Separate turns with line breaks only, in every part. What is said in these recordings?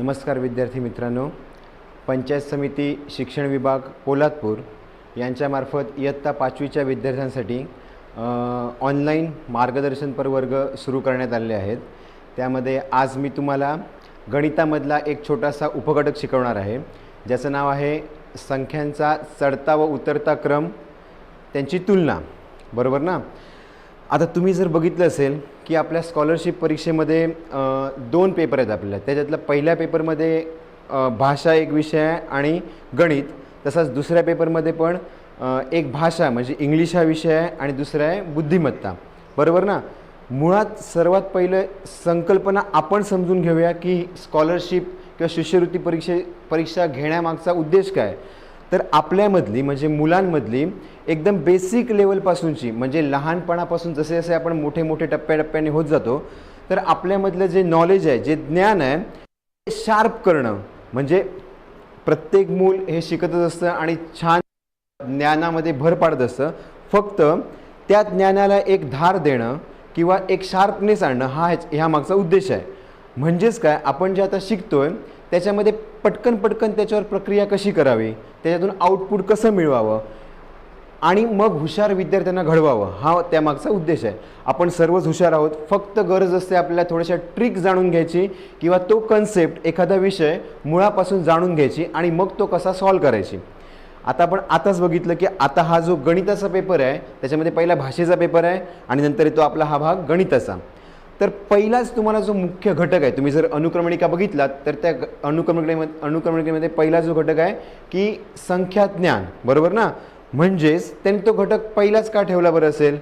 नमस्कार विद्यार्थी मित्रांनो. पंचायत समिती शिक्षण विभाग पोलादपूर यांच्यामार्फत इयत्ता पाचवीच्या विद्यार्थ्यांसाठी ऑनलाईन मार्गदर्शनपर वर्ग सुरू करण्यात आलेले आहेत. त्यामध्ये आज मी तुम्हाला गणितामधला एक छोटासा उपघटक शिकवणार आहे. ज्याचं नाव आहे संख्यांचा चढता व उतरता क्रम त्यांची तुलना. बरोबर ना? आता तुम्ही जर बघितलं असेल की आपल्या स्कॉलरशिप परीक्षेमध्ये दोन पेपर आहेत आपल्याला. त्याच्यातल्या पहिल्या पेपरमध्ये भाषा एक विषय आहे आणि गणित. तसाच दुसऱ्या पेपरमध्ये पण एक भाषा म्हणजे इंग्लिश हा विषय आहे आणि दुसरा आहे बुद्धिमत्ता. बरोबर ना? मुळात सर्वात पहिलं संकल्पना आपण समजून घेऊया की स्कॉलरशिप किंवा शिष्यवृत्ती परीक्षे परीक्षा घेण्यामागचा उद्देश काय? तर आपल्यामधली म्हणजे मुलांमधली एकदम बेसिक लेवलपासूनची म्हणजे लहानपणापासून जसे जसे आपण मोठे मोठे टप्प्याटप्प्याने होत जातो तर आपल्यामधलं जे नॉलेज आहे जे ज्ञान आहे ते शार्प करणं म्हणजे प्रत्येक मूल हे शिकतच असतं आणि छान ज्ञानामध्ये भर पाडत असतं. फक्त त्या ज्ञानाला एक धार देणं किंवा एक शार्पनेस आणणं हा ह्या मागचा उद्देश आहे. म्हणजेच काय? आपण जे आता शिकतोय त्याच्यामध्ये पटकन पटकन त्याच्यावर प्रक्रिया कशी करावी त्याच्यातून आउटपुट कसं मिळवावं आणि मग हुशार विद्यार्थ्यांना घडवावं हा त्यामागचा उद्देश आहे. आपण सर्वच हुशार आहोत फक्त गरज असते आपल्याला थोड्याशा ट्रिक जाणून घ्यायची किंवा तो कन्सेप्ट एखादा विषय मुळापासून जाणून घ्यायची आणि मग तो कसा सॉल्व करायची. आता आपण आताच बघितलं की आता हा जो गणिताचा पेपर आहे त्याच्यामध्ये पहिला भाषेचा पेपर आहे आणि नंतर येतो आपला हा भाग गणिताचा. तर पहिलाच तुम्हाला जो मुख्य घटक आहे तुम्ही जर अनुक्रमणिका बघितलात तर त्या अनुक्रमणिकेमध्ये अनुक्रमणिकेमध्ये पहिला जो घटक आहे की संख्या ज्ञान बरोबर ना? म्हणजेच त्यांनी तो घटक पहिलाच का ठेवला बरं असेल?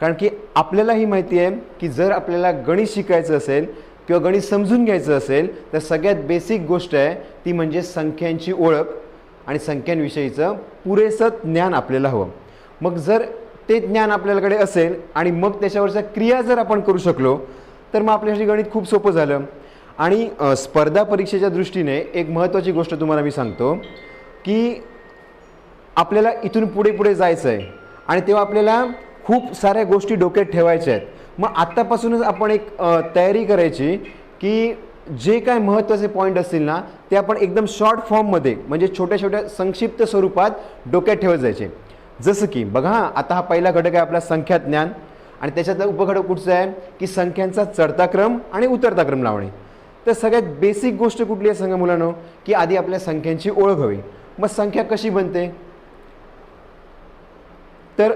कारण की आपल्यालाही माहिती आहे की जर आपल्याला गणित शिकायचं असेल किंवा गणित समजून घ्यायचं असेल तर सगळ्यात बेसिक गोष्ट आहे ती म्हणजे संख्यांची ओळख आणि संख्यांविषयीचं पुरेसं ज्ञान आपल्याला हवं. मग जर ते ज्ञान आपल्याकडे असेल आणि मग त्याच्यावरच्या क्रिया जर आपण करू शकलो तर मग आपल्यासाठी गणित खूप सोपं झालं. आणि स्पर्धा परीक्षेच्या दृष्टीने एक महत्त्वाची गोष्ट तुम्हाला मी सांगतो की आपल्याला इथून पुढे पुढे जायचं आहे आणि तेव्हा आपल्याला खूप साऱ्या गोष्टी डोक्यात ठेवायच्या आहेत. मग आत्तापासूनच आपण एक तयारी करायची की जे काय महत्त्वाचे पॉईंट असतील ना ते आपण एकदम शॉर्ट फॉर्ममध्ये म्हणजे छोट्या छोट्या संक्षिप्त स्वरूपात डोक्यात ठेवत जायचे. जसं की बघा हां आता हा पहिला घटक आहे आपला संख्या ज्ञान. आणि त्याच्यातला उपघटक कुठचा आहे? की संख्यांचा चढता क्रम आणि उतरता क्रम लावणे. तर सगळ्यात बेसिक गोष्ट कुठली आहे सांगा मुलांनो? की आधी आपल्या संख्यांची ओळख हवी. मग संख्या कशी बनते? तर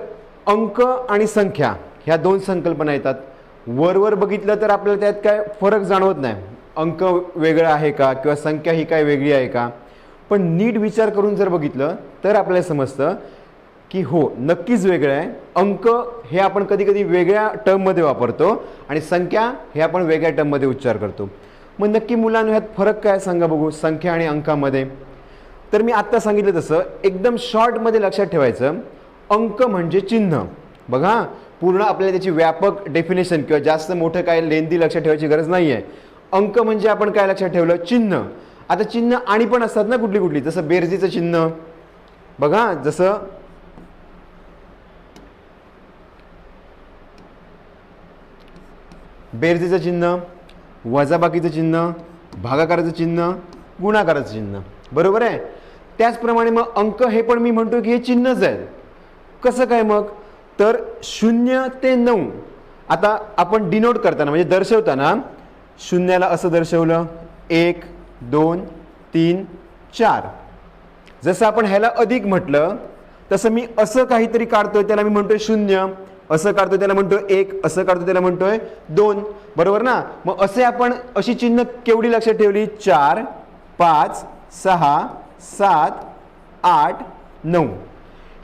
अंक आणि संख्या ह्या दोन संकल्पना येतात. वरवर बघितलं तर आपल्याला त्यात काय फरक जाणवत नाही. अंक वेगळा आहे का? किंवा संख्या ही काय वेगळी आहे का? पण नीट विचार करून जर बघितलं तर आपल्याला समजतं की हो नक्कीच वेगळं आहे. अंक हे आपण कधी कधी वेगळ्या टर्ममध्ये वापरतो आणि संख्या हे आपण वेगळ्या टर्ममध्ये उच्चार करतो. मग नक्की मुलांना ह्यात फरक काय सांगा बघू संख्या आणि अंकामध्ये. तर मी आत्ता सांगितलं तसं एकदम शॉर्टमध्ये लक्षात ठेवायचं अंक म्हणजे चिन्ह. बघा पूर्ण आपल्याला त्याची व्यापक डेफिनेशन किंवा जास्त मोठं काय लेंदी लक्षात ठेवायची गरज नाही आहे अंक म्हणजे आपण काय लक्षात ठेवलं? चिन्ह. आता चिन्ह आणि पण असतात ना कुठली कुठली जसं बेरजीचं चिन्ह. बघा जसं बेरजेचं चिन्ह वजाबाकीचं चिन्ह भागाकाराचं चिन्ह गुणाकाराचं चिन्ह. बरोबर आहे? त्याचप्रमाणे मग अंक हे पण मी म्हणतो की हे चिन्हच आहेत. कसं काय मग? तर शून्य ते नऊ. आता आपण डिनोट करताना म्हणजे दर्शवताना शून्याला असं दर्शवलं? एक दोन तीन चार. जसं आपण ह्याला अधिक म्हटलं तसं मी असं काहीतरी काढतोय त्याला मी म्हणतोय शून्य. असं काढतो त्याला म्हणतोय एक असं काढतो त्याला म्हणतोय दोन. बरोबर ना? मग असे आपण अशी चिन्ह केवढी लक्षात ठेवली? चार पाच सहा सात आठ नऊ.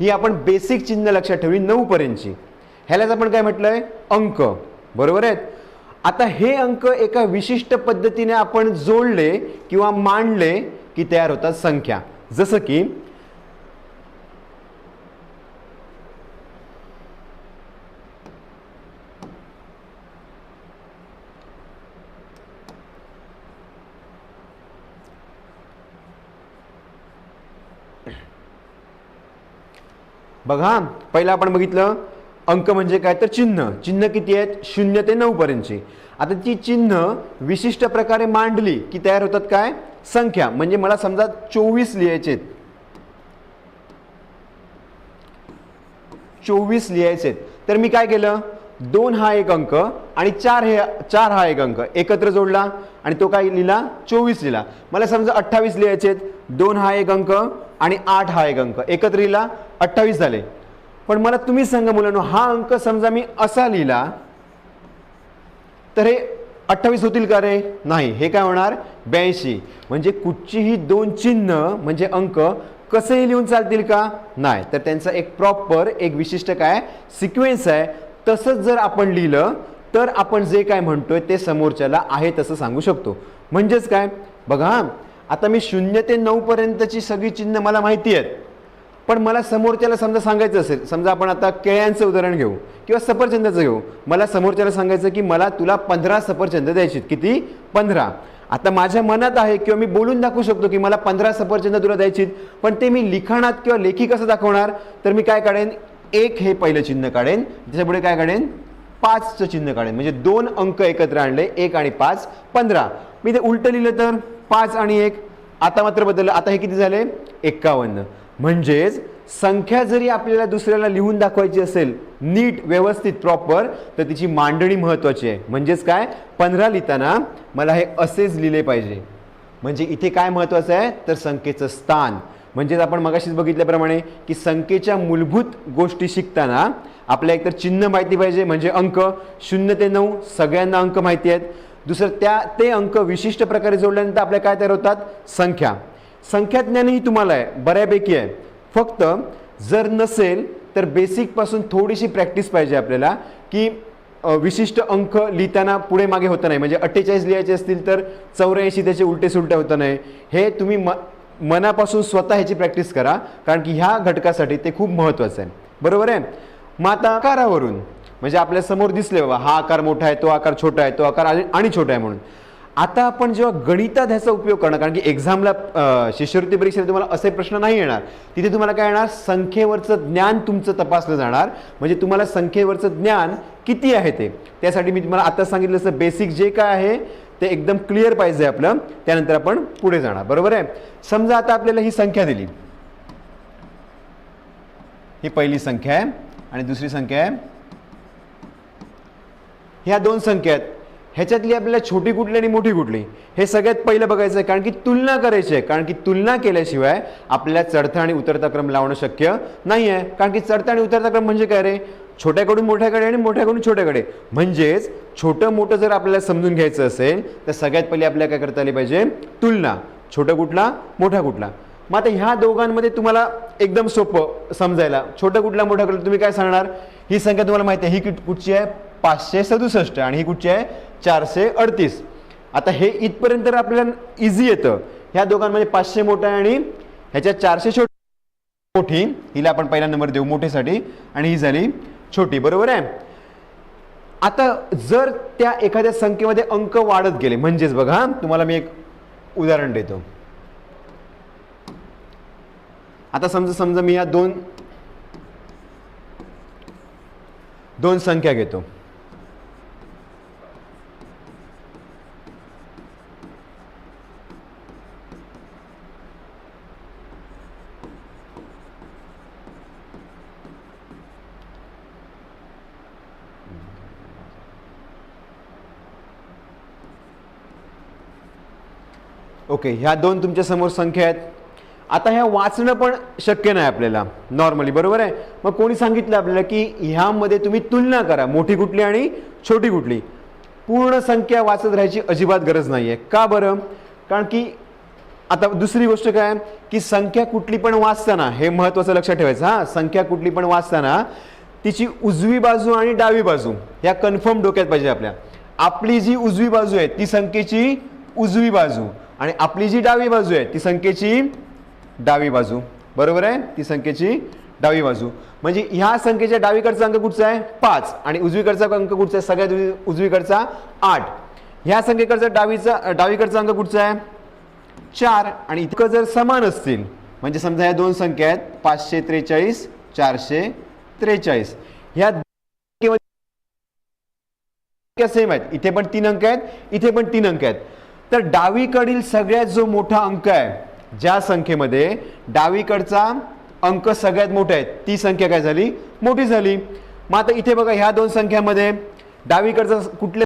ही आपण बेसिक चिन्ह लक्षात ठेवली नऊ पर्यंतची. ह्यालाच आपण काय म्हटलंय? अंक. बरोबर आहेत? आता हे अंक एका विशिष्ट पद्धतीने आपण जोडले किंवा मांडले की तयार होतात संख्या. जसं की बघा पहिला आपण बघितलं अंक म्हणजे काय तर चिन्ह. चिन्ह किती आहेत? शून्य ते नऊ पर्यंतची. आता ती चिन्ह विशिष्ट प्रकारे मांडली की तयार होतात काय? संख्या. म्हणजे मला समजा चोवीस लिहायचे आहेत चोवीस लिहायचे आहेत. तर मी काय केलं? दोन हा एक अंक आणि चार हे चार हा एक अंक एकत्र जोडला आणि तो काय लिहिला? चोवीस लिहिला. मला समजा अठ्ठावीस लिहायचे आहेत. दोन हा एक अंक आणि आठ हा एक अंक एकत्र लिहिला. अठ्ठावीस झाले. पण मला तुम्ही सांगा मुलांनो हा अंक समजा मी असा लिहिला तर हे अठ्ठावीस होतील का रे? नाही. हे काय होणार? ब्याऐंशी. म्हणजे कुठचीही दोन चिन्ह म्हणजे अंक कसेही लिहून चालतील का? नाही. तर त्यांचा एक प्रॉपर एक विशिष्ट काय? सिक्वेन्स आहे. तसंच जर आपण लिहिलं तर आपण जे काय म्हणतोय ते समोरच्याला आहे तसं सांगू शकतो. म्हणजेच काय? बघा आता मी शून्य ते नऊपर्यंतची सगळी चिन्ह मला माहिती आहेत. पण मला समोरच्याला समजा सांगायचं असेल समजा आपण आता केळ्यांचं उदाहरण घेऊ किंवा सफरचंदाचं घेऊ मला समोरच्याला सांगायचं की मला तुला पंधरा सफरचंद द्यायची आहेत. किती? पंधरा. आता माझ्या मनात आहे किंवा मी बोलून दाखवू शकतो की मला पंधरा सफरचंद तुला द्यायची पण ते मी लिखाणात किंवा लेखी कसं दाखवणार? तर मी काय काढेन? एक हे पहिलं चिन्ह काढेन त्याच्यापुढे काय काढेन? पाचचं चिन्ह काढेन. म्हणजे दोन अंक एकत्र आणले एक आणि पाच पंधरा. मी ते उलटं लिहिलं तर पाच आणि एक. आता मात्र बदललं. आता हे किती झाले? एक्कावन्न म्हणजेच संख्या जरी आपल्याला दुसऱ्याला लिहून दाखवायची असेल नीट व्यवस्थित प्रॉपर तर तिची मांडणी महत्त्वाची आहे. म्हणजेच काय? पंधरा लिहिताना मला हे असेच लिहिले पाहिजे. म्हणजे इथे काय महत्त्वाचं आहे? तर संख्येचं स्थान. म्हणजेच आपण मगाशीच बघितल्याप्रमाणे की संख्येच्या मूलभूत गोष्टी शिकताना आपल्या एकतर चिन्ह माहिती पाहिजे म्हणजे अंक शून्य ते नऊ सगळ्यांना अंक माहिती आहेत. दुसरं त्या ते अंक विशिष्ट प्रकारे जोडल्यानंतर आपल्या काय तयार होतात? संख्या. संख्याज्ञानही तुम्हाला आहे बऱ्यापैकी आहे. फक्त जर नसेल तर बेसिकपासून थोडीशी प्रॅक्टिस पाहिजे आपल्याला की विशिष्ट अंक लिहिताना पुढे मागे होत नाही. म्हणजे अठ्ठेचाळीस लिहायचे असतील तर चौऱ्याऐंशी त्याचे उलटे सुलटे होतं नाही. हे तुम्ही म मनापासून स्वतः ह्याची प्रॅक्टिस करा कारण की ह्या घटकासाठी ते खूप महत्त्वाचं आहे. बरोबर आहे? मग आता आकारावरून म्हणजे आपल्यासमोर दिसले बाबा हा आकार मोठा आहे तो आकार छोटा आहे तो आकार आणि आणि छोटा आहे म्हणून. आता आपण जेव्हा गणितात ह्याचा उपयोग करणार कारण की एक्झामला शिष्यवृत्ती परीक्षेत तुम्हाला असे प्रश्न नाही येणार. तिथे तुम्हाला काय येणार? संख्येवरचं ज्ञान तुमचं तपासलं जाणार. म्हणजे तुम्हाला संख्येवरचं ज्ञान किती आहे ते? त्यासाठी मी तुम्हाला आता सांगितलं असं बेसिक जे काय आहे ते एकदम क्लिअर पाहिजे आपलं. त्यानंतर आपण पुढे जाणार. बरोबर आहे? समजा आता आपल्याला ही संख्या दिली. ही पहिली संख्या आहे आणि दुसरी संख्या आहे. ह्या दोन संख्या आहेत. ह्याच्यातली आपल्याला छोटी कुठली आणि मोठी कुठली? हे सगळ्यात पहिलं बघायचं आहे कारण की तुलना करायची आहे. कारण की तुलना केल्याशिवाय आपल्याला चढता आणि उतरता क्रम लावणं शक्य नाही आहे कारण की चढता आणि उतरता क्रम म्हणजे काय रे? छोट्याकडून मोठ्याकडे आणि मोठ्याकडून छोट्याकडे. म्हणजेच छोटं मोठं जर आपल्याला समजून घ्यायचं असेल तर सगळ्यात पहिले आपल्याला काय करता आली पाहिजे? तुलना. छोटं कुठला? मोठा कुठला? मग आता ह्या दोघांमध्ये तुम्हाला एकदम सोपं समजायला. छोटं कुठला मोठा कुठला तुम्ही काय सांगणार? ही संख्या तुम्हाला माहिती आहे. ही कुठची आहे? पाचशे सदुसष्ट. आणि ही कुठची आहे? चारशे अडतीस. आता हे इथपर्यंत तर आपल्याला इझी येतं. ह्या दोघांमध्ये पाचशे मोठा आहे आणि ह्याच्या चारशे छोटी मोठी हिला आपण पहिला नंबर देऊ मोठेसाठी. आणि ही झाली छोटी बरोबर आहे? आता जर त्या एखाद्या संख्येमध्ये अंक वाढत गेले म्हणजेच बघा तुम्हाला मी एक उदाहरण देतो. आता समजा समजा मी या दोन दोन संख्या घेतो. ओके ह्या दोन तुमच्यासमोर संख्या आहेत. आता ह्या वाचणं पण शक्य नाही आपल्याला नॉर्मली बरोबर आहे? मग कोणी सांगितलं आपल्याला की ह्यामध्ये तुम्ही तुलना करा मोठी कुठली आणि छोटी कुठली? पूर्ण संख्या वाचत राहायची अजिबात गरज नाही आहे का बरं? कारण की आता दुसरी गोष्ट काय? की संख्या कुठली पण वाचताना हे महत्त्वाचं लक्षात ठेवायचं हां संख्या कुठली पण वाचताना तिची उजवी बाजू आणि डावी बाजू ह्या कन्फर्म डोक्यात पाहिजे आपल्या. आपली जी उजवी बाजू आहे ती संख्येची उजवी बाजू. आणि आपली जी डावी बाजू आहे ती संख्येची डावी बाजू. बरोबर आहे? ती संख्येची डावी बाजू. म्हणजे ह्या संख्येच्या डावीकडचा अंक कुठचा आहे? पाच. आणि उजवीकडचा अंक कुठचा आहे? सगळ्यात उजवीकडचा आठ. ह्या संख्येकडचा डावीचा डावीकडचा अंक कुठचा आहे? चार. आणि इतकं जर समान असतील म्हणजे समजा ह्या दोन संख्या आहेत पाचशे त्रेचाळीस चारशे त्रेचाळीस. ह्या सेम आहेत इथे पण तीन अंक आहेत इथे पण तीन अंक आहेत. तर डावीकडील सगळ्यात जो मोठा अंक आहे ज्या संख्येमध्ये डावीकडचा अंक सगळ्यात मोठा आहे ती संख्या काय झाली? मोठी झाली. मग आता इथे बघा ह्या दोन संख्यामध्ये डावीकडचा कुठल्या